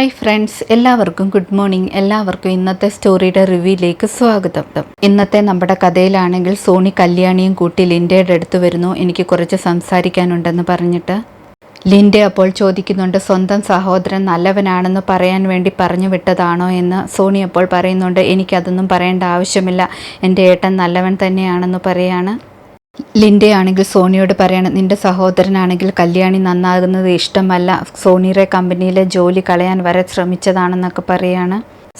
Hi friends എല്ലാവർക്കും good morning. എല്ലാവർക്കും ഇന്നത്തെ സ്റ്റോറിയുടെ റിവ്യൂയിലേക്ക് സ്വാഗതം. ഇന്നത്തെ നമ്മുടെ കഥയിലാണെങ്കിൽ സോണി കല്യാണിയും കൂട്ടി ലിൻഡയുടെ അടുത്ത് വരുന്നു. എനിക്ക് കുറച്ച് സംസാരിക്കാനുണ്ടെന്ന് പറഞ്ഞിട്ട്. ലിൻഡ അപ്പോൾ ചോദിക്കുന്നുണ്ട് സ്വന്തം സഹോദരൻ നല്ലവനാണെന്ന് പറയാൻ വേണ്ടി പറഞ്ഞു വിട്ടതാണോ? എന്ന് സോണി അപ്പോൾ പറയുന്നുണ്ട് എനിക്കതൊന്നും പറയേണ്ട ആവശ്യമില്ല. എന്റെ ഏട്ടൻ നല്ലവൻ തന്നെയാണെന്ന് പറയാണ്. ലിൻഡെ ആണെങ്കിൽ സോണിയോട് പറയണം നിന്റെ സഹോദരനാണെങ്കിൽ കല്യാണി നന്നാകുന്നത് ഇഷ്ടമല്ല. സോണിയുടെ കമ്പനിയിലെ ജോലി കളയാൻ വരെ ശ്രമിച്ചതാണെന്നൊക്കെ പറയാണ്.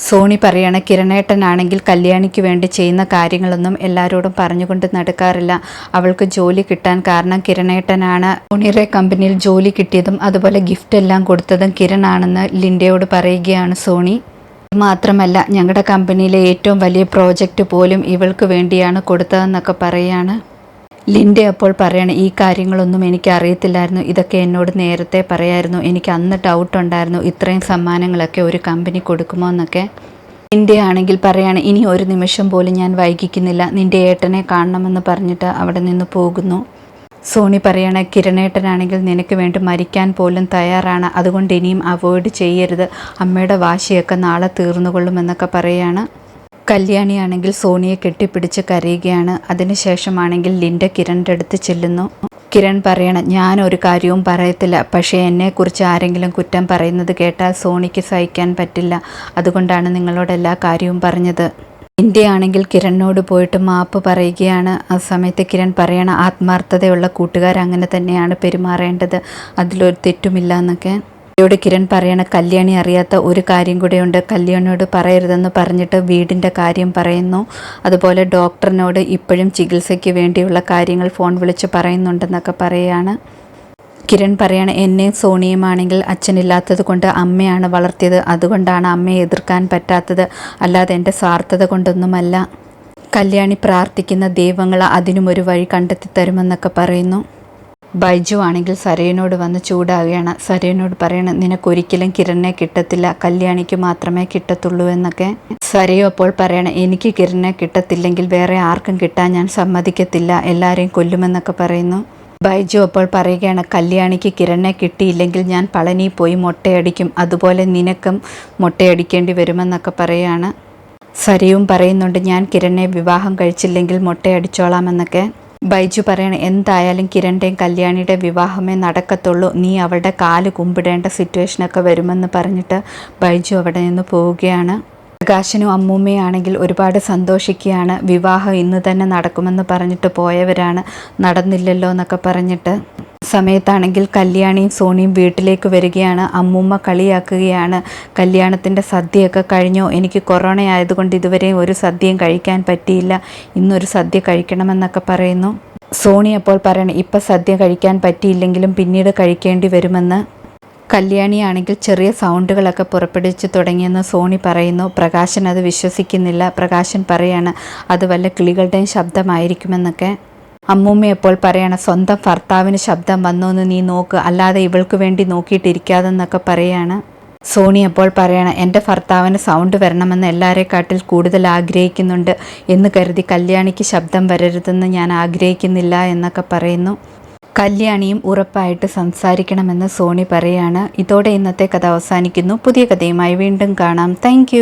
സോണി പറയണ കിരണേട്ടനാണെങ്കിൽ കല്യാണിക്ക് വേണ്ടി ചെയ്യുന്ന കാര്യങ്ങളൊന്നും എല്ലാവരോടും പറഞ്ഞുകൊണ്ട് നടക്കാറില്ല. അവൾക്ക് ജോലി കിട്ടാൻ കാരണം കിരണേട്ടനാണ്. സോണിയുടെ കമ്പനിയിൽ ജോലി കിട്ടിയതും അതുപോലെ ഗിഫ്റ്റ് എല്ലാം കൊടുത്തതും കിരണാണെന്ന് ലിൻഡയോട് പറയുകയാണ് സോണി. മാത്രമല്ല ഞങ്ങളുടെ കമ്പനിയിലെ ഏറ്റവും വലിയ പ്രോജക്റ്റ് പോലും ഇവൾക്ക് വേണ്ടിയാണ് കൊടുത്തതെന്നൊക്കെ പറയാണ്. ലിൻഡെ അപ്പോൾ പറയണം ഈ കാര്യങ്ങളൊന്നും എനിക്ക് അറിയത്തില്ലായിരുന്നു ഇതൊക്കെ എന്നോട് നേരത്തെ പറയായിരുന്നു. എനിക്ക് അന്ന് ഡൗട്ട് ഉണ്ടായിരുന്നു. ഇത്രയും സമ്മാനങ്ങളൊക്കെ ഒരു കമ്പനി കൊടുക്കുമോ എന്നൊക്കെ. നിന്റെ ആണെങ്കിൽ പറയാണ് ഇനി ഒരു നിമിഷം പോലും ഞാൻ വൈകിക്കുന്നില്ല. നിന്റെ ഏട്ടനെ കാണണമെന്ന് പറഞ്ഞിട്ട് അവിടെ നിന്ന് പോകുന്നു. സോണി പറയണ കിരണേട്ടനാണെങ്കിൽ നിനക്ക് വേണ്ടി മരിക്കാൻ പോലും തയ്യാറാണ്. അതുകൊണ്ട് ഇനിയും അവോയ്ഡ് ചെയ്യരുത്. അമ്മയുടെ വാശിയൊക്കെ നാളെ തീർന്നുകൊള്ളുമെന്നൊക്കെ പറയാണ്. കല്യാണിയാണെങ്കിൽ സോണിയെ കെട്ടിപ്പിടിച്ച് കരയുകയാണ്. അതിനുശേഷമാണെങ്കിൽ ലിൻഡ കിരണിന്റെ അടുത്ത് ചെല്ലുന്നു. കിരൺ പറയണം ഞാൻ ഒരു കാര്യവും പറയത്തില്ല. പക്ഷേ എന്നെക്കുറിച്ച് ആരെങ്കിലും കുറ്റം പറയുന്നത് കേട്ടാൽ സോണിക്ക് സഹിക്കാൻ പറ്റില്ല. അതുകൊണ്ടാണ് നിങ്ങളോട് എല്ലാ കാര്യവും പറഞ്ഞത്. ഇന്ത്യയാണെങ്കിൽ കിരണിനോട് പോയിട്ട് മാപ്പ് പറയുകയാണ്. ആ സമയത്ത് കിരൺ പറയണ ആത്മാർത്ഥതയുള്ള കൂട്ടുകാർ അങ്ങനെ തന്നെയാണ് പെരുമാറേണ്ടത്. അതിലൊരു തെറ്റുമില്ല എന്നൊക്കെ യോട് കിരൺ പറയണ കല്യാണി അറിയാത്ത ഒരു കാര്യം കൂടെയുണ്ട്. കല്യാണിയോട് പറയരുതെന്ന് പറഞ്ഞിട്ട് വീടിന്റെ കാര്യം പറയുന്നു. അതുപോലെ ഡോക്ടറിനോട് ഇപ്പോഴും ചികിത്സയ്ക്ക് വേണ്ടിയുള്ള കാര്യങ്ങൾ ഫോൺ വിളിച്ച് പറയുന്നുണ്ടെന്നൊക്കെ പറയുകയാണ് കിരൺ പറയണ എന്നെയും സോണിയുമാണെങ്കിൽ അച്ഛനില്ലാത്തത് കൊണ്ട് അമ്മയാണ് വളർത്തിയത്. അതുകൊണ്ടാണ് അമ്മയെ എതിർക്കാൻ പറ്റാത്തത്. അല്ലാതെ എന്റെ സ്വാർത്ഥത കൊണ്ടൊന്നുമല്ല. കല്യാണി പ്രാർത്ഥിക്കുന്ന ദൈവങ്ങൾ അതിനും ഒരു വഴി കണ്ടെത്തി തരുമെന്നൊക്കെ പറയുന്നു. ബൈജു ആണെങ്കിൽ സരയനോട് വന്ന് ചൂടാവുകയാണ്. സരയനോട് പറയണം നിനക്കൊരിക്കലും കിരണിനെ കിട്ടത്തില്ല. കല്യാണിക്ക് മാത്രമേ കിട്ടത്തുള്ളൂ എന്നൊക്കെ. സരയു അപ്പോൾ പറയണം എനിക്ക് കിരണിനെ കിട്ടത്തില്ലെങ്കിൽ വേറെ ആർക്കും കിട്ടാൻ ഞാൻ സമ്മതിക്കത്തില്ല. എല്ലാവരെയും കൊല്ലുമെന്നൊക്കെ പറയുന്നു. ബൈജു അപ്പോൾ പറയുകയാണ് കല്യാണിക്ക് കിരണിനെ കിട്ടിയില്ലെങ്കിൽ ഞാൻ പളനി പോയി മുട്ടയടിക്കും. അതുപോലെ നിനക്കും മുട്ടയടിക്കേണ്ടി വരുമെന്നൊക്കെ പറയുകയാണ് സരയും പറയുന്നുണ്ട് ഞാൻ കിരണിനെ വിവാഹം കഴിച്ചില്ലെങ്കിൽ മുട്ടയടിച്ചോളാമെന്നൊക്കെ ബൈജു പറയണ എന്തായാലും കിരണിന്റെയും കല്യാണിയുടെ വിവാഹമേ നടക്കത്തുള്ളൂ. നീ അവളുടെ കാൽ കുമ്പിടേണ്ട സിറ്റുവേഷനൊക്കെ വരുമെന്ന് പറഞ്ഞിട്ട് ബൈജു അവിടെ നിന്ന് പോവുകയാണ്. പ്രകാശനും അമ്മൂമ്മയാണെങ്കിൽ ഒരുപാട് സന്തോഷിക്കുകയാണ്. വിവാഹം ഇന്ന് തന്നെ നടക്കുമെന്ന് പറഞ്ഞിട്ട് പോയവരാണ്. നടന്നില്ലല്ലോ എന്നൊക്കെ പറഞ്ഞിട്ട്. സമയത്താണെങ്കിൽ കല്യാണിയും സോണിയും വീട്ടിലേക്ക് വരികയാണ്. അമ്മൂമ്മ കളിയാക്കുകയാണ്. കല്യാണത്തിന്റെ സദ്യയൊക്കെ കഴിഞ്ഞോ. എനിക്ക് കൊറോണ ആയതുകൊണ്ട് ഇതുവരെയും ഒരു സദ്യയും കഴിക്കാൻ പറ്റിയില്ല. ഇന്നൊരു സദ്യ കഴിക്കണമെന്നൊക്കെ പറയുന്നു. സോണി അപ്പോൾ പറയണം ഇപ്പം സദ്യ കഴിക്കാൻ പറ്റിയില്ലെങ്കിലും പിന്നീട് കഴിക്കേണ്ടി വരുമെന്ന്. കല്യാണിയാണെങ്കിൽ ചെറിയ സൗണ്ടുകളൊക്കെ പുറപ്പെടുവിച്ച് തുടങ്ങിയെന്ന് സോണി പറയുന്നു. പ്രകാശൻ അത് വിശ്വസിക്കുന്നില്ല. പ്രകാശൻ പറയാണ് അത് വല്ല കിളികളുടെയും ശബ്ദമായിരിക്കുമെന്നൊക്കെ. അമ്മൂമ്മ എപ്പോൾ പറയാണ് സ്വന്തം ഭർത്താവിന് ശബ്ദം വന്നു എന്ന് നീ നോക്ക്. അല്ലാതെ ഇവൾക്ക് വേണ്ടി നോക്കിയിട്ടിരിക്കാതെന്നൊക്കെ പറയാണ്. സോണി അപ്പോൾ പറയണം എന്റെ ഭർത്താവിന് സൗണ്ട് വരണമെന്ന് എല്ലാവരെക്കാട്ടിൽ കൂടുതൽ ആഗ്രഹിക്കുന്നുണ്ട്. എന്ന് കരുതി കല്യാണിക്ക് ശബ്ദം വരരുതെന്ന് ഞാൻ ആഗ്രഹിക്കുന്നില്ല എന്നൊക്കെ പറയുന്നു. കല്യാണിയും ഉറപ്പായിട്ട് സംസാരിക്കണമെന്ന് സോണി പറയാണ്. ഇതോടെ ഇന്നത്തെ കഥ അവസാനിക്കുന്നു. പുതിയ കഥയുമായി വീണ്ടും കാണാം. താങ്ക്